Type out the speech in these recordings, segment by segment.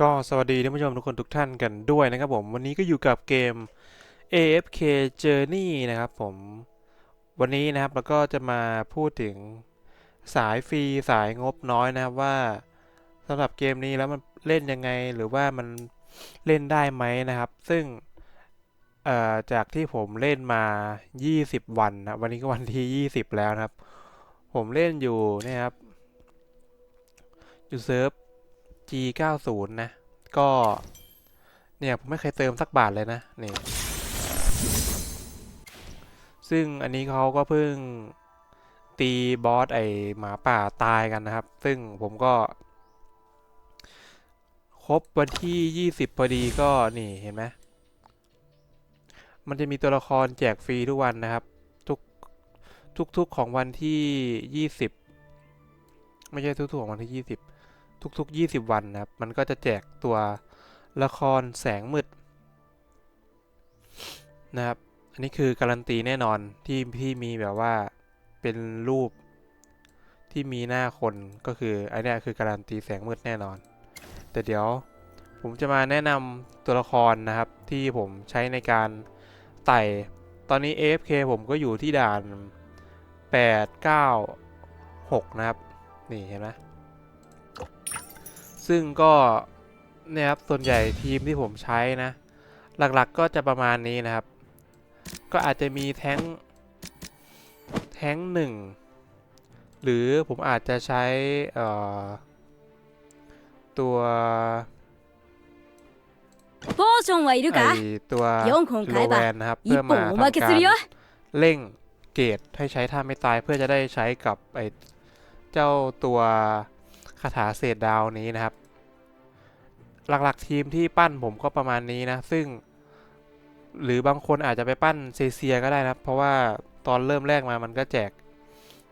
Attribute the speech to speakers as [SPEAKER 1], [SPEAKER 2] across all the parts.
[SPEAKER 1] ก็สวัสดีท่านผู้ชมทุกคนทุกท่านกันด้วยนะครับผม วันนี้ก็อยู่กับเกม AFK Journey นะครับผมวันนี้นะครับแล้วก็จะมาพูดถึงสายฟรีสายงบน้อยนะครับว่าสำหรับเกมนี้แล้วมันเล่นยังไงหรือว่ามันเล่นได้ไหมนะครับ ซึ่งจากที่ผมเล่นมา 20 วันนะวันนี้ก็วันที่ 20 แล้วนะครับ ผมเล่นอยู่นี่ยครับอยู่เซิร์ฟ G90 นะ ก็ เนี่ย ผมไม่เคยเติมสักบาทเลยนะ นี่ ซึ่งอันนี้เขาก็เพิ่งตีบอสไอหมาป่าตายกันนะครับ ซึ่งผมก็ ครบวันที่ 20 พอดีก็นี่เห็นไหมมันจะมีตัวละครแจกฟรีทุกวันนะครับ ทุกทุกๆของวันที่ 20 ไม่ใช่ทุกๆของวันที่ 20 ทุกๆ 20 วันนะครับ มันก็จะแจกตัวละครแสงมืดนะครับ อันนี้คือการันตีแน่นอนที่ที่มีแบบว่าเป็นรูปที่มีหน้าคนก็คืออันเนี้ยคือการันตีแสงมืดแน่นอน แต่เดี๋ยวผมจะมาแนะนำตัวละครนะครับที่ผมใช้ในการไต่ ตอนนี้ AFK ผมก็อยู่ที่ด่าน 8 9 6 นะครับ นี่เห็นไหม ซึ่งก็เนี่ยครับส่วนใหญ่ทีมที่ผมใช้นะ หลักๆก็จะประมาณนี้นะครับ ก็อาจจะมีแท้งแท้งหนึ่งหรือผมอาจจะใช้เอ่อตัว
[SPEAKER 2] ポーションはいる
[SPEAKER 1] ไอ
[SPEAKER 2] か
[SPEAKER 1] ตัว
[SPEAKER 2] 4本
[SPEAKER 1] โล
[SPEAKER 2] 買え
[SPEAKER 1] แว
[SPEAKER 2] ば
[SPEAKER 1] นนะครับ
[SPEAKER 2] 1
[SPEAKER 1] เพื่อมา
[SPEAKER 2] 本お
[SPEAKER 1] ทำ
[SPEAKER 2] まけ
[SPEAKER 1] กา
[SPEAKER 2] するよ
[SPEAKER 1] รเร่งเกรดให้ใช้ท่าไม่ตายเพื่อจะได้ใช้กับไอเจ้าตัว คาถาเศษดาวนี้นะครับ หลักๆทีมที่ปั้นผมก็ประมาณนี้นะ ซึ่ง หรือบางคนอาจจะไปปั้นเซเซียก็ได้นะครับ เพราะว่าตอนเริ่มแรกมามันก็แจก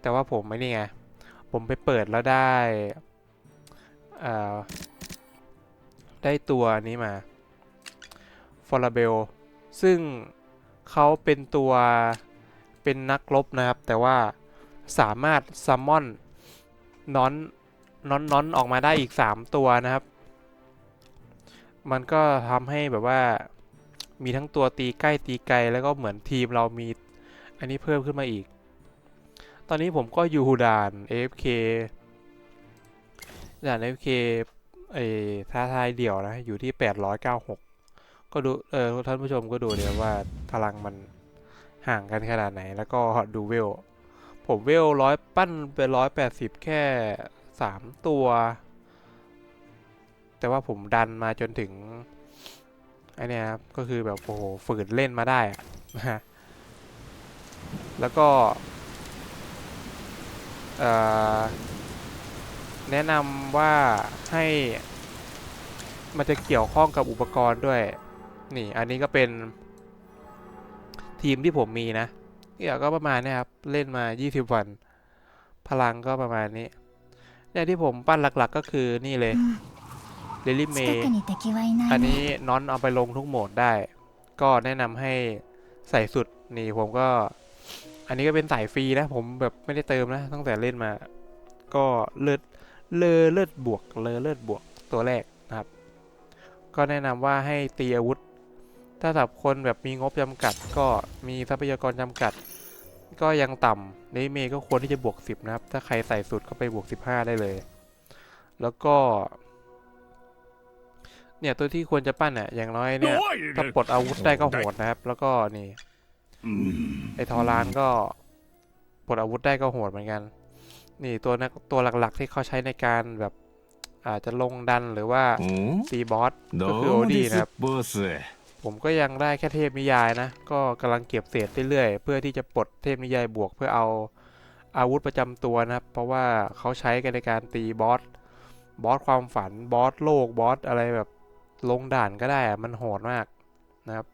[SPEAKER 1] แต่ว่าผมไม่นี่ไง ผมไปเปิดแล้วได้ได้ตัวนี้มาฟอร์เบลซึ่งเขาเป็นตัวเป็นนักรบนะครับ แต่ว่าสามารถซัมมอนนอน นอนนอนออกมาได้อีก 3 ตัวนะครับ มันก็ทำให้แบบว่ามีทั้งตัวตีใกล้ตีไกลแล้วก็เหมือนทีมเรามีอันนี้เพิ่มขึ้นมาอีก ตอนนี้ผมก็อยู่ด่าน AFK ด่าน AFK เอ้ท้าทายเดี่ยวนะ อยู่ที่ 896 ก็ดู เออท่านผู้ชมก็ดูเนี่ยว่าพลังมันห่างกันขนาดไหน แล้วก็ดูเวล ผมเวลร้อยปั้นเป็นร้อยแปดสิบแค่ สามตัว แต่ว่าผมดันมาจนถึงไอเนี้ยครับ ก็คือแบบโอ้โหฝืนเล่นมาได้นะฮะแล้วก็แนะนำว่าให้มันจะเกี่ยวข้องกับอุปกรณ์ด้วย นี่ อันนี้ก็เป็นทีมที่ผมมีนะเนี่ยก็ประมาณนี้ครับ เล่นมา 20 วัน พลังก็ประมาณนี้ เนี่ยที่ผมปั้นหลักๆก็คือนี่เลยเดลิเม
[SPEAKER 3] ย์
[SPEAKER 1] อันนี้น้อนเอาไปลงทุกโหมดได้ ก็แนะนำให้ใส่สุดนี่ผมก็ อันนี้ก็เป็นสายฟรีนะ ผมแบบไม่ได้เติมนะตั้งแต่เล่นมา ก็เลือดเลอเลือดบวกเลอเลือดบวกตัวแรกนะครับ ก็แนะนำว่าให้ตีอาวุธ ถ้าสับคนแบบมีงบจำกัด ก็มีทรัพยากรจำกัด ก็ยังต่ำนี่เมย์ก็ควรที่จะบวก 10 นะครับ ถ้าใครใส่สุดก็ไปบวก 15 ได้เลย แล้วก็ เนี่ยตัวที่ควรจะปั้นอะอย่างน้อยเนี่ย ถ้าปลดอาวุธได้ก็โหดนะครับ แล้วก็นี่ไอทอรานก็ปลดอาวุธได้ก็โหดเหมือนกัน นี่ตัวนะตัวหลักๆที่เขาใช้ในการแบบอาจจะลงดันหรือว่าตีบอสก็คือโอดีนะครับ ผมก็ยังได้แค่เทพนิยายนะ ก็กำลังเก็บเศษเรื่อยๆ เพื่อที่จะปลดเทพนิยายบวกเพื่อเอาอาวุธประจำตัวนะครับ เพราะว่าเขาใช้กันในการตีบอส บอสความฝัน บอสโลก บอสอะไรแบบลงด่านก็ได้อะมันโหดมากนะครับ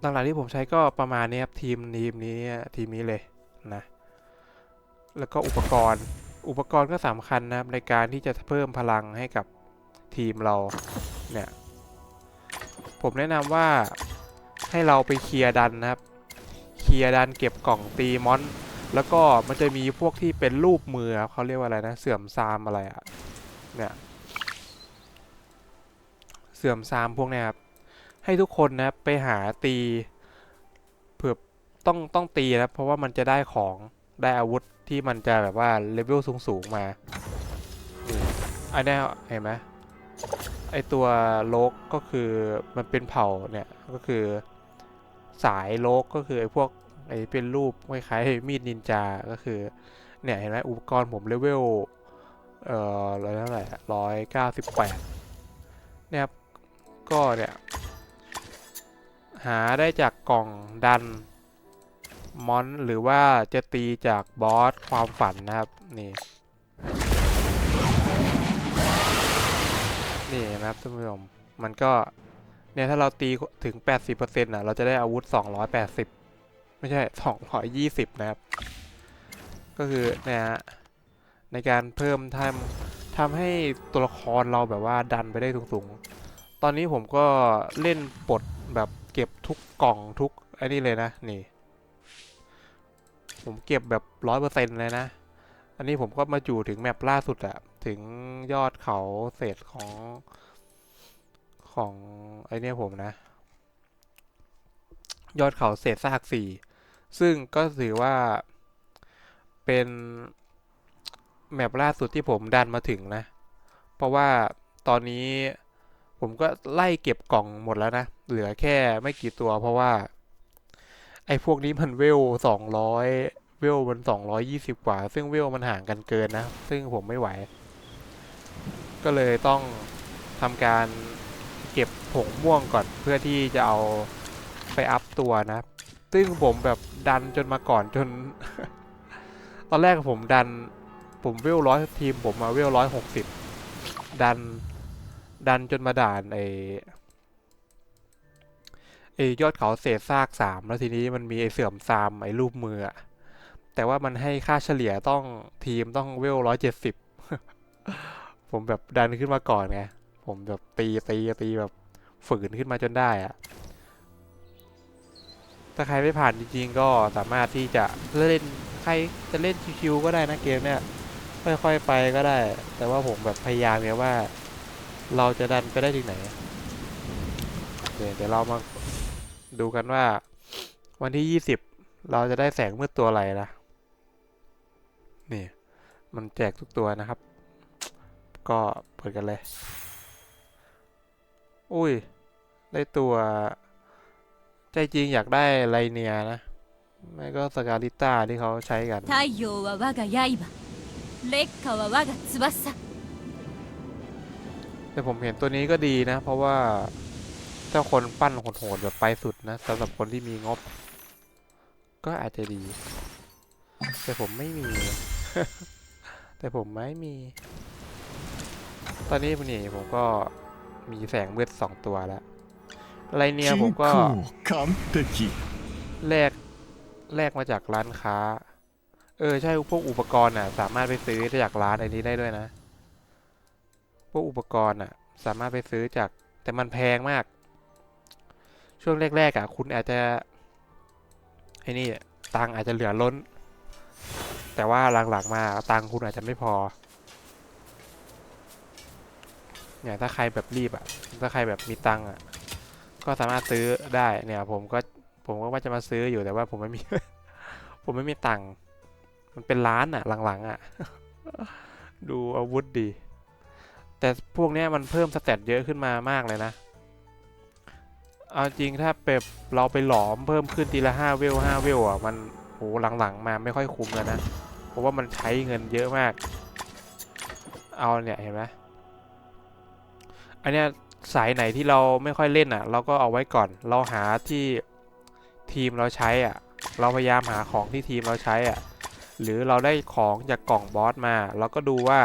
[SPEAKER 1] หลักๆที่ผมใช้ก็ประมาณนี้ครับทีมทีมนี้ทีมนี้เลยนะ แล้วก็อุปกรณ์ อุปกรณ์ก็สำคัญนะครับในการที่จะเพิ่มพลังให้กับทีมเราเนี่ย ผมแนะนำว่าให้เราไปเคลียร์ดันนะครับ เคลียร์ดันเก็บกล่องตีมอน แล้วก็มันจะมีพวกที่เป็นรูปมือครับเขาเรียกว่าอะไรนะ เสื่อมซามอะไรอะเนี่ยเสื่อมทรามพวกนี้ครับ ให้ทุกคนนะครับไปหาตีเผื่อต้องต้องตีนะครับเพราะว่ามันจะได้ของได้อาวุธที่มันจะแบบว่าเลเวลสูงๆมาอันเนี้ยเห็นไหม ไอตัวโลกก็คือมันเป็นเผ่าเนี่ยก็คือสายโลกก็คือไอพวกไอเป็นรูปคล้ายๆมีดนินจา ก็คือเนี่ยเห็นไหมอุปกรณ์ผมเลเวลเอ่อร้อยเท่าไหร่ร้อยเก้าสิบแปดเนี่ยครับก็เนี่ยหาได้จากกล่องดันมอนหรือว่าจะตีจากบอสความฝันนะครับนี่ นี่นะครับท่านผู้ชมมันก็เนี่ยถ้าเราตีถึง 80%น่ะเราจะได้อาวุธ 280 ไม่ใช่ 220 นะครับ ก็คือเนี่ยฮะในการเพิ่มทำทำให้ตัวละครเราแบบว่าดันไปได้สูงๆ ตอนนี้ผมก็เล่นปลดแบบเก็บทุกกล่องทุกไอ้นี่เลยนะ นี่ ผมเก็บแบบร้อยเปอร์เซ็นต์เลยนะ อันนี้ผมก็มาอยู่ถึงแมปล่าสุดอะถึงยอดเขาเศษของของไอเนี่ยผมนะ ยอดเขาเศษซากสี่ซึ่งก็ถือว่าเป็นแมปล่าสุดที่ผมดันมาถึงนะ เพราะว่าตอนนี้ผมก็ไล่เก็บกล่องหมดแล้วนะ เหลือแค่ไม่กี่ตัวเพราะว่า ไอ้พวกนี้มันเวลสองร้อย วลมันสองร้อยยี่สิบกว่า ซึ่งเวลมันห่างกันเกินนะ ซึ่งผมไม่ไหว ก็เลยต้องทำการเก็บผงม่วงก่อนเพื่อที่จะเอาไปอัพตัวนะ ซึ่งผมแบบดันจนมาก่อนจน ตอนแรกผมดัน ผมเวลร้อยทีมผมมาเวลร้อยหกสิบดัน ดันจนมาด่านไอไอยอดเขาเศษซากสามแล้วทีนี้มันมีไอเสื่อมซามไอรูปมืออะ แต่ว่ามันให้ค่าเฉลี่ยต้องทีมต้องเวลร้อยเจ็ดสิบผมแบบดันขึ้นมาก่อนไง ผมแบบตีตีตีแบบฝืนขึ้นมาจนได้อะถ้าใครไม่ผ่านจริงๆก็สามารถที่จะเล่นใครจะเล่นชิวๆก็ได้นะเกมเนี้ยค่อยๆไปก็ได้ แต่ว่าผมแบบพยายามเนี่ยว่า เราจะดันไปได้ถึงไหนเดี๋ยวเดี๋ยวเรามาดูกันว่า วันที่ยี่สิบเราจะได้แสงมืดตัวอะไรนะ นี่ มันแจกทุกตัวนะครับ ก็เปิดกันเลย อุ้ย ได้ตัว ใจจริงอยากได้ไลเนียนะ ไม่ก็สกาลิต้าที่เขาใช้กัน
[SPEAKER 2] 太陽は我が刃烈火は我が翼
[SPEAKER 1] แต่ผมเห็นตัวนี้ก็ดีนะ เพราะว่าถ้าคนปั้นโหดๆแบบไปสุดนะสำหรับคนที่มีงบ ก็อาจจะดี แต่ผมไม่มี แต่ผมไม่มี ตอนนี้ผมนี่ผมก็มีแสงมืดสองตัวแล้วไรเนียผมก็
[SPEAKER 3] 完璧
[SPEAKER 1] แลกแลกมาจากร้านค้า เออใช่พวกอุปกรณ์อะ สามารถไปซื้อได้จากร้านไอ้นี้ได้ด้วยนะ พวกอุปกรณ์อะ สามารถไปซื้อจากแต่มันแพงมาก ช่วงแรกๆอะ คุณอาจจะไอ้นี่ตังค์อาจจะเหลือล้น แต่ว่าหลังๆมาตังค์คุณอาจจะไม่พอ เนี่ยถ้าใครแบบรีบอะ ถ้าใครแบบมีตังค์อะ ก็สามารถซื้อได้เนี่ย ผมก็ผมก็ว่าจะมาซื้ออยู่แต่ว่าผมไม่มี ผมไม่มีตังค์มันเป็นร้านอะหลังๆอะดูอาวุธดี แต่พวกนี้มันเพิ่มสเตตเยอะขึ้นมามากเลยนะเอาจริงถ้าเปบเราไปหลอมเพิ่มขึ้นทีละห้าเวลห้าเวลอะมันโหหลังๆ มาไม่ค่อยคุ้มแล้วนะ เพราะว่ามันใช้เงินเยอะมาก เอาเนี่ยเห็นไหมอันเนี้ยสายไหนที่เราไม่ค่อยเล่นอะ เราก็เอาไว้ก่อน เราหาที่ทีมเราใช้อะ เราพยายามหาของที่ทีมเราใช้อะ หรือเราได้ของจากกล่องบอสมา เราก็ดูว่า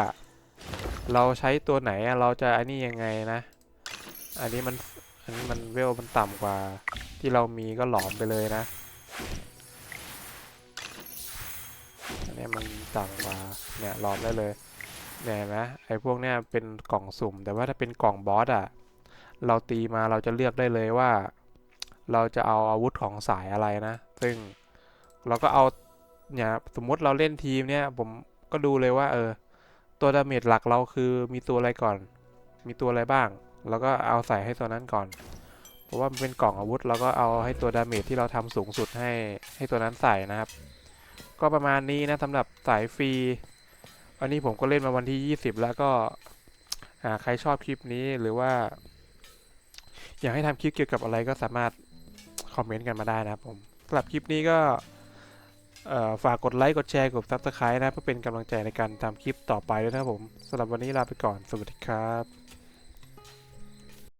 [SPEAKER 1] เราใช้ตัวไหนเราจะอันนี้ยังไงนะ อันนี้มันอันนี้มันเวลมันต่ำกว่า ที่เรามีก็หลอมไปเลยนะ ต่ำกว่าเนี่ยหลอมได้เลยเนี่ยเห็นไหมไอ้พวกเนี้ยเป็นกล่องสุ่ม แต่ว่าถ้าเป็นกล่องบอสอะเราตีมาเราจะเลือกได้เลยว่า เราจะเอาอาวุธของสายอะไรนะ ซึ่งเราก็เอาเนี่ยสมมติเราเล่นทีมเนี่ยผมก็ดูเลยว่าเออตัวดาเมจหลักเราคือมีตัวอะไรก่อน มีตัวอะไรบ้าง แล้วก็เอาใส่ให้ตัวนั้นก่อน เพราะว่ามันเป็นกล่องอาวุธ แล้วก็เอาให้ตัวดาเมจที่เราทำสูงสุดให้ให้ตัวนั้นใส่นะครับ ก็ประมาณนี้นะสำหรับสายฟรีวันนี้ผมก็เล่นมาวันที่ 20 แล้วก็อ่าใครชอบคลิปนี้หรือว่า อยากให้ทำคลิปเกี่ยวกับอะไรก็สามารถคอมเมนต์กันมาได้นะครับผมสำหรับคลิปนี้ก็ฝากกดไลค์ กดแชร์ กด Subscribe นะ เพื่อเป็นกำลังใจในการทำคลิปต่อไปด้วยนะครับผมสำหรับวันนี้ลาไปก่อน สวัสดีครับ